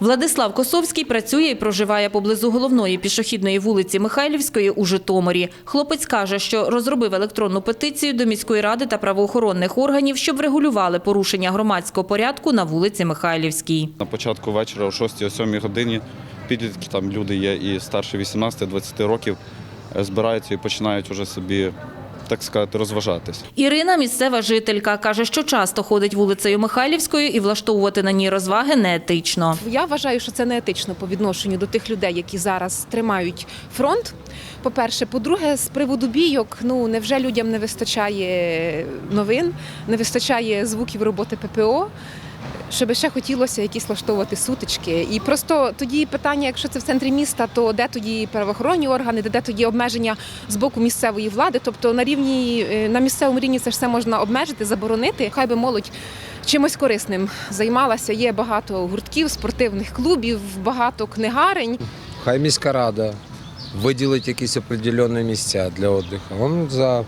Владислав Косовський працює і проживає поблизу головної пішохідної вулиці Михайлівської у Житомирі. Хлопець каже, що розробив електронну петицію до міської ради та правоохоронних органів, щоб врегулювали порушення громадського порядку на вулиці Михайлівській. На початку вечора о 6-7 годині підлітки, там люди є і старше 18-20 років, е, збираються і починають уже собі, так сказати, розважатись. Ірина, місцева жителька, каже, що часто ходить вулицею Михайлівською і влаштовувати на ній розваги неетично. Я вважаю, що це неетично по відношенню до тих людей, які зараз тримають фронт. По-перше, по-друге, з приводу бійок, ну невже людям не вистачає новин, не вистачає звуків роботи ППО. Щоб ще хотілося якісь влаштовувати сутички. І просто тоді питання, якщо це в центрі міста, то де тоді правоохоронні органи, де, де тоді обмеження з боку місцевої влади? Тобто на рівні е, на місцевому рівні це все можна обмежити, заборонити. Хай би молодь чимось корисним займалася. Є багато гуртків, спортивних клубів, багато книгарень. Хай міська рада виділить якісь определені місця для відпочинку. Вон за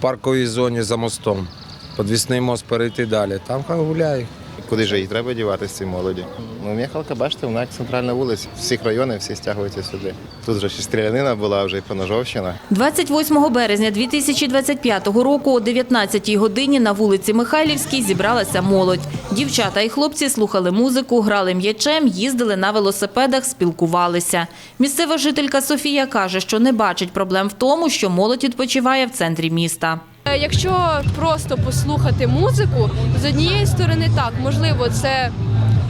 парковій зоні за мостом. Подвісний мост перейти далі. Там хай гуляє. Куди ж їй треба діватися цій молоді? Ну, Міхалка, бачите, вона як центральна вулиця. Всіх районів всі стягуються сюди. Тут вже ще стрілянина була, вже і поножовщина. 28 березня 2025 року о 19 годині на вулиці Михайлівській зібралася молодь. Дівчата і хлопці слухали музику, грали м'ячем, їздили на велосипедах, спілкувалися. Місцева жителька Софія каже, що не бачить проблем в тому, що молодь відпочиває в центрі міста. Е, Якщо просто послухати музику, з однієї сторони так, можливо, це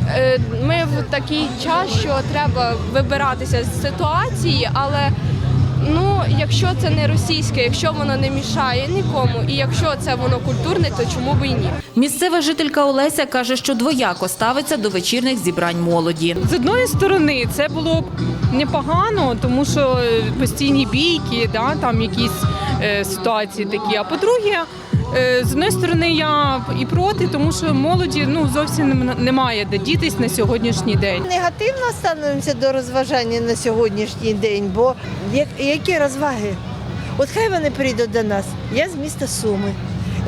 е, ми в такий час, що треба вибиратися з ситуації, але ну, якщо це не російське, якщо воно не мішає нікому, і якщо це воно культурне, то чому б і ні? Місцева жителька Олеся каже, що двояко ставиться до вечірних зібрань молоді. З одної сторони, це було б непогано, тому що постійні бійки, да, там якісь ситуації такі. А по-друге, е, з одної сторони, я і проти, тому що молоді ну зовсім немає де дітись на сьогоднішній день. Негативно ставимося до розважання на сьогоднішній день, бо як- які розваги? От хай вони прийдуть до нас. Я з міста Суми.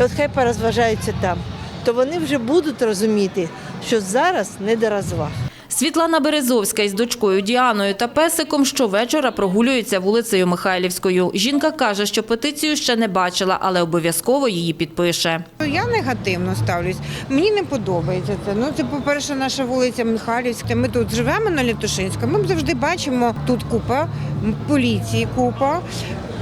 І от хай порозважаються там. То вони вже будуть розуміти, що зараз не до розваг. Світлана Березовська із дочкою Діаною та песиком щовечора прогулюється вулицею Михайлівською. Жінка каже, що петицію ще не бачила, але обов'язково її підпише. Я негативно ставлюсь. Мені не подобається це. Ну це, по-перше, наша вулиця Михайлівська. Ми тут живемо на Літушинська. Ми завжди бачимо тут купа поліції, купа.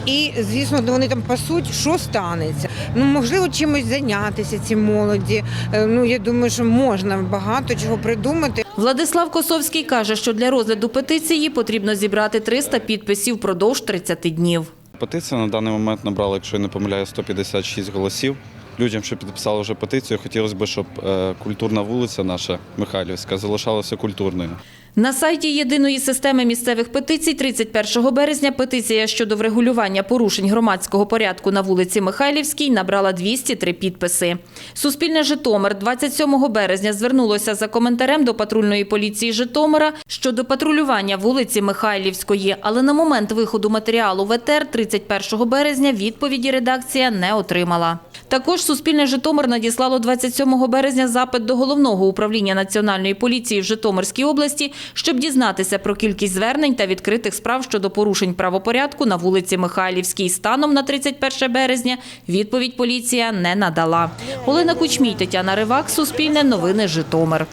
І звісно, вони там пасуть, що станеться. Ну можливо, чимось зайнятися ці молоді. Е, Ну я думаю, що можна багато чого придумати. Владислав Косовський каже, що для розгляду петиції потрібно зібрати 300 підписів впродовж 30 днів. Петиція на даний момент набрала, якщо я не помиляю, 156 голосів. Людям, що підписали вже петицію, хотілося б, щоб е, культурна вулиця наша Михайлівська залишалася культурною. На сайті єдиної системи місцевих петицій 31 березня петиція щодо врегулювання порушень громадського порядку на вулиці Михайлівській набрала 203 підписи. Суспільне Житомир 27 березня звернулося за коментарем до патрульної поліції Житомира щодо патрулювання вулиці Михайлівської, але на момент виходу матеріалу в ЕТР 31 березня відповіді редакція не отримала. Також Суспільне Житомир надіслало 27 березня запит до головного управління Національної поліції в Житомирській області, щоб дізнатися про кількість звернень та відкритих справ щодо порушень правопорядку на вулиці Михайлівській. Станом на 31 березня відповідь поліція не надала. Олена Кучмій, Тетяна Ривак, Суспільне новини Житомир.